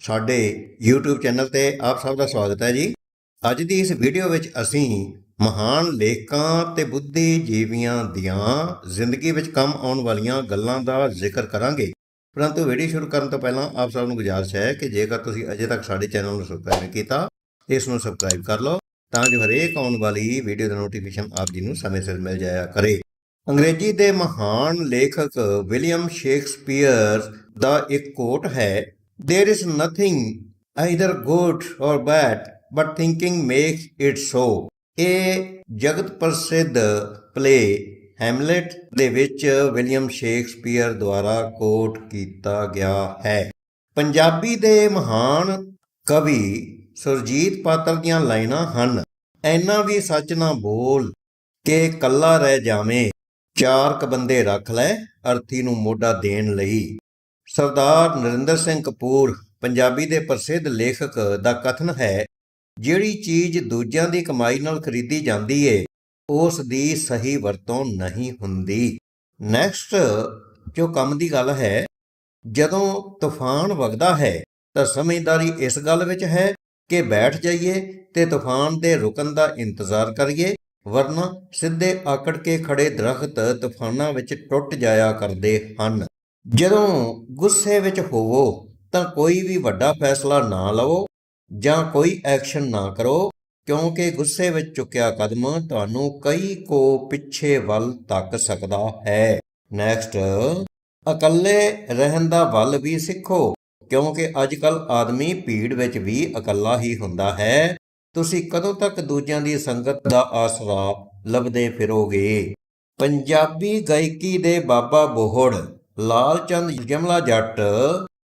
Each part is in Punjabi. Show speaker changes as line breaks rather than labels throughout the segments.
ਸਾਡੇ YouTube ਚੈਨਲ ਤੇ ਆਪ ਸਭ ਦਾ ਸਵਾਗਤ ਹੈ ਜੀ। ਅੱਜ ਦੀ ਇਸ ਵੀਡੀਓ ਵਿੱਚ ਅਸੀਂ ਮਹਾਨ ਲੇਖਕਾਂ ਤੇ ਬੁੱਧੀਜੀਵੀਆਂ ਦੀਆਂ ਜ਼ਿੰਦਗੀ ਵਿੱਚ ਕੰਮ ਆਉਣ ਵਾਲੀਆਂ ਗੱਲਾਂ ਦਾ ਜ਼ਿਕਰ ਕਰਾਂਗੇ। ਪਰੰਤੂ ਵੀਡੀਓ ਸ਼ੁਰੂ ਕਰਨ ਤੋਂ ਪਹਿਲਾਂ ਆਪ ਸਭ ਨੂੰ ਗੁਜ਼ਾਰਿਸ਼ ਹੈ ਕਿ ਜੇਕਰ ਤੁਸੀਂ ਅਜੇ ਤੱਕ ਸਾਡੇ ਚੈਨਲ ਨੂੰ ਸਬਸਕ੍ਰਾਈਬ ਨਹੀਂ ਕੀਤਾ, ਇਸ ਨੂੰ ਸਬਸਕ੍ਰਾਈਬ ਕਰ ਲਓ ਤਾਂ ਜੋ ਹਰੇਕ ਆਉਣ ਵਾਲੀ ਵੀਡੀਓ ਦਾ ਨੋਟੀਫਿਕੇਸ਼ਨ ਆਪ ਜੀ ਨੂੰ ਸਮੇਂ ਸਿਰ ਮਿਲ ਜਾਇਆ ਕਰੇ। ਅੰਗਰੇਜ਼ੀ ਦੇ ਮਹਾਨ ਲੇਖਕ ਵਿਲੀਅਮ ਸ਼ੇਕਸਪੀਅਰ ਦਾ ਇੱਕ ਕੋਟ ਹੈ there is nothing either good or bad, but thinking makes it so. ਇਹ ਜਗਤ ਪ੍ਰਸਿੱਧ ਪਲੇ ਹੈਮਲੇਟ ਦੇ ਵਿੱਚ ਵਿਲੀਅਮ ਸ਼ੇਕਸਪੀਅਰ ਦੁਆਰਾ ਕੋਟ ਕੀਤਾ ਗਿਆ ਹੈ। ਪੰਜਾਬੀ ਦੇ ਮਹਾਨ ਕਵੀ ਸੁਰਜੀਤ ਪਾਤਰ ਦੀਆਂ ਲਾਈਨਾਂ ਹਨ। ਐਨਾ ਵੀ ਸੱਚ ਨਾ ਬੋਲ ਕਿ ਕੱਲਾ ਰਹਿ ਜਾਵੇਂ, ਚਾਰ ਕ ਬੰਦੇ ਰੱਖ ਲੈ, ਅਰਥੀ ਨੂੰ ਮੋਢਾ ਦੇਣ ਲਈ। ਸਰਦਾਰ ਨਰਿੰਦਰ ਸਿੰਘ ਕਪੂਰ, ਪੰਜਾਬੀ ਦੇ ਪ੍ਰਸਿੱਧ ਲੇਖਕ ਦਾ ਕਥਨ ਹੈ, ਜਿਹੜੀ ਚੀਜ਼ ਦੂਜਿਆਂ ਦੀ ਕਮਾਈ ਨਾਲ ਖਰੀਦੀ ਜਾਂਦੀ ਏ, ਉਸ ਦੀ ਸਹੀ ਵਰਤੋਂ ਨਹੀਂ ਹੁੰਦੀ। ਨੈਕਸਟ ਜੋ ਕੰਮ ਦੀ ਗੱਲ ਹੈ, ਜਦੋਂ ਤੂਫਾਨ ਵਗਦਾ ਹੈ, ਤਾਂ ਸਮਝਦਾਰੀ ਇਸ ਗੱਲ ਵਿੱਚ ਹੈ ਕਿ ਬੈਠ ਜਾਈਏ ਤੇ ਤੂਫਾਨ ਦੇ ਰੁਕਣ ਦਾ ਇੰਤਜ਼ਾਰ ਕਰੀਏ, ਵਰਨਾ ਸਿੱਧੇ ਆਕੜ ਕੇ ਖੜੇ ਦਰਖਤ ਤੂਫਾਨਾਂ ਵਿੱਚ ਟੁੱਟ ਜਾਇਆ ਕਰਦੇ ਹਨ। ਜਦੋਂ ਗੁੱਸੇ ਵਿੱਚ ਹੋਵੋ ਤਾਂ ਕੋਈ ਵੀ ਵੱਡਾ ਫੈਸਲਾ ਨਾ ਲਵੋ ਜਾਂ ਕੋਈ ਐਕਸ਼ਨ ਨਾ ਕਰੋ, ਕਿਉਂਕਿ ਗੁੱਸੇ ਵਿੱਚ ਚੁੱਕਿਆ ਕਦਮ ਤੁਹਾਨੂੰ ਕਈ ਕੋ ਪਿੱਛੇ ਵੱਲ ਧੱਕ ਸਕਦਾ ਹੈ। ਨੈਕਸਟ ਇਕੱਲੇ ਰਹਿਣ ਦਾ ਵੱਲ ਵੀ ਸਿੱਖੋ, ਕਿਉਂਕਿ ਅੱਜਕੱਲ ਆਦਮੀ ਭੀੜ ਵਿੱਚ ਵੀ ਇਕੱਲਾ ਹੀ ਹੁੰਦਾ ਹੈ। ਤੁਸੀਂ ਕਦੋਂ ਤੱਕ ਦੂਜਿਆਂ ਦੀ ਸੰਗਤ ਦਾ ਆਸਰਾ ਲੱਭਦੇ ਫਿਰੋਗੇ? ਪੰਜਾਬੀ ਗਾਇਕੀ ਦੇ ਬਾਬਾ ਬੋਹੜ ਲਾਲ ਚੰਦ ਜਮਲਾ ਜੱਟ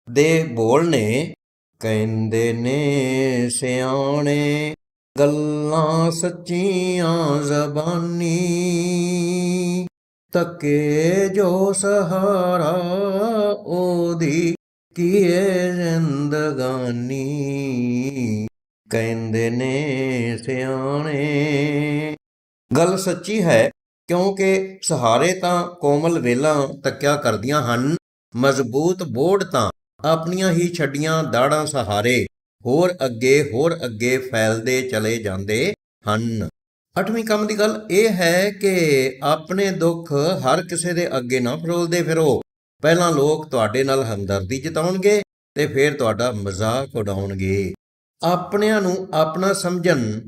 ਦੇ ਬੋਲ ਨੇ ਕਹਿੰਦੇ ਨੇ, ਸਿਆਣੇ ਗੱਲਾਂ ਸੱਚੀਆਂ ਜ਼ਬਾਨੀ ਤੱਕੇ ਜੋ ਸਹਾਰਾ ਉਹਦੀ ਕੀਏ ਜ਼ਿੰਦਗਾਨੀ। ਕਹਿੰਦੇ ਨੇ, ਸਿਆਣੇ ਗੱਲ ਸੱਚੀ ਹੈ। ਕਿਉਂਕਿ ਸਹਾਰੇ ਤਾਂ ਕੋਮਲ ਵੇਲਾਂ ਤੱਕਿਆ ਕਰਦੀਆਂ ਹਨ, ਮਜ਼ਬੂਤ ਬੋੜ ਤਾਂ ਆਪਣੀਆਂ ਹੀ ਛੱਡੀਆਂ ਦਾੜਾਂ ਸਹਾਰੇ, ਹੋਰ ਅੱਗੇ ਹੋਰ ਅੱਗੇ ਫੈਲਦੇ ਚਲੇ ਜਾਂਦੇ ਹਨ। ਅੱਠਵੀਂ ਕੰਮ ਦੀ ਗੱਲ ਇਹ ਹੈ ਕਿ ਆਪਣੇ ਦੁੱਖ ਹਰ ਕਿਸੇ ਦੇ ਅੱਗੇ ਨਾ ਫਰੋਲਦੇ ਫਿਰੋ। ਪਹਿਲਾਂ ਲੋਕ ਤੁਹਾਡੇ ਨਾਲ ਹਮਦਰਦੀ ਜਤਾਉਣਗੇ ਤੇ ਫਿਰ ਤੁਹਾਡਾ ਮਜ਼ਾਕ ਉਡਾਉਣਗੇ। ਆਪਣਿਆਂ ਨੂੰ ਆਪਣਾ ਸਮਝਣ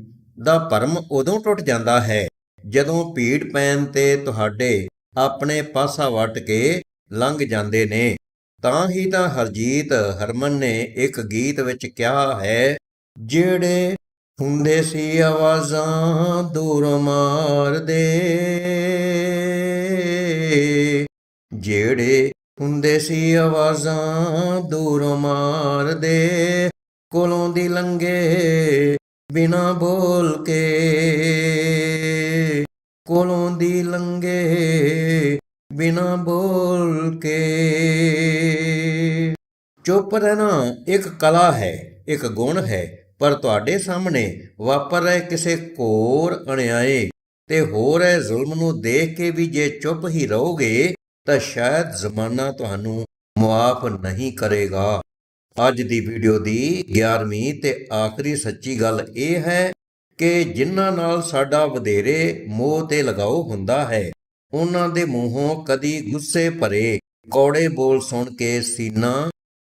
ਦਾ ਭਰਮ ਉਦੋਂ ਟੁੱਟ ਜਾਂਦਾ ਹੈ ਜਦੋਂ ਭੀੜ ਪੈਣ ਤੇ ਤੁਹਾਡੇ ਆਪਣੇ ਪਾਸਾ ਵਟ ਕੇ ਲੰਘ ਜਾਂਦੇ ਨੇ, ਤਾਂ ਹੀ ਤਾਂ ਹਰਜੀਤ ਹਰਮਨ ਨੇ ਇੱਕ ਗੀਤ ਵਿੱਚ ਕਿਹਾ ਹੈ, ਜਿਹੜੇ ਹੁੰਦੇ ਸੀ ਆਵਾਜ਼ਾਂ ਦੂਰ ਮਾਰਦੇ, ਜਿਹੜੇ ਹੁੰਦੇ ਸੀ ਆਵਾਜ਼ਾਂ ਦੂਰ ਮਾਰਦੇ, ਕੋਲੋਂ ਦੀ ਲੰਗੇ ਬਿਨਾ ਬੋਲ ਕੇ ਕੋਲੋਂ ਦੀ ਲੰਗੇ ਬਿਨਾ ਬੋਲ ਕੇ। ਚੁੱਪ ਰਹਿਣਾ ਇੱਕ ਕਲਾ ਹੈ, ਇੱਕ ਗੁਣ ਹੈ, ਪਰ ਤੁਹਾਡੇ ਸਾਹਮਣੇ ਵਾਪਰ ਰਹੇ ਕਿਸੇ ਕੋਰ ਅਣਿਆਏ ਤੇ ਹੋ ਰਹੇ ਜ਼ੁਲਮ ਨੂੰ ਦੇਖ ਕੇ ਵੀ ਜੇ ਚੁੱਪ ਹੀ ਰਹੋਗੇ ਤਾਂ ਸ਼ਾਇਦ ਜ਼ਮਾਨਾ ਤੁਹਾਨੂੰ ਮੁਆਫ ਨਹੀਂ ਕਰੇਗਾ। ਅੱਜ ਦੀ ਵੀਡੀਓ ਦੀ 11ਵੀਂ ਤੇ ਆਖਰੀ ਸੱਚੀ ਗੱਲ ਇਹ ਹੈ ਕਿ ਜਿਨ੍ਹਾਂ ਨਾਲ ਸਾਡਾ ਵਧੇਰੇ ਮੋਹ ਤੇ ਲਗਾਓ ਹੁੰਦਾ ਹੈ, ਉਹਨਾਂ ਦੇ ਮੂੰਹੋਂ ਕਦੀ ਗੁੱਸੇ ਭਰੇ ਕੌੜੇ ਬੋਲ ਸੁਣ ਕੇ ਸੀਨਾ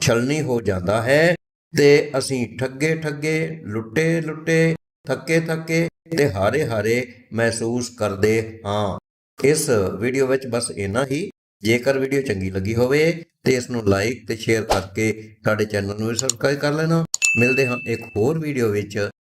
ਛਲਣੀ ਹੋ ਜਾਂਦਾ ਹੈ ਤੇ ਅਸੀਂ ਠੱਗੇ ਠੱਗੇ, ਲੁੱਟੇ ਲੁੱਟੇ, ਥੱਕੇ ਥੱਕੇ ਤੇ ਹਾਰੇ ਹਾਰੇ ਮਹਿਸੂਸ ਕਰਦੇ ਹਾਂ। ਇਸ ਵੀਡੀਓ ਵਿੱਚ ਬਸ ਇੰਨਾ ਹੀ। ਜੇਕਰ ਵੀਡੀਓ ਚੰਗੀ ਲੱਗੀ ਹੋਵੇ ਤੇ ਇਸ ਨੂੰ ਲਾਈਕ ਤੇ ਸ਼ੇਅਰ ਕਰਕੇ ਸਾਡੇ ਚੈਨਲ ਨੂੰ ਵੀ ਸਬਸਕ੍ਰਾਈਬ ਕਰ ਲੈਣਾ। ਮਿਲਦੇ ਹਾਂ ਇੱਕ ਹੋਰ ਵੀਡੀਓ ਵਿੱਚ।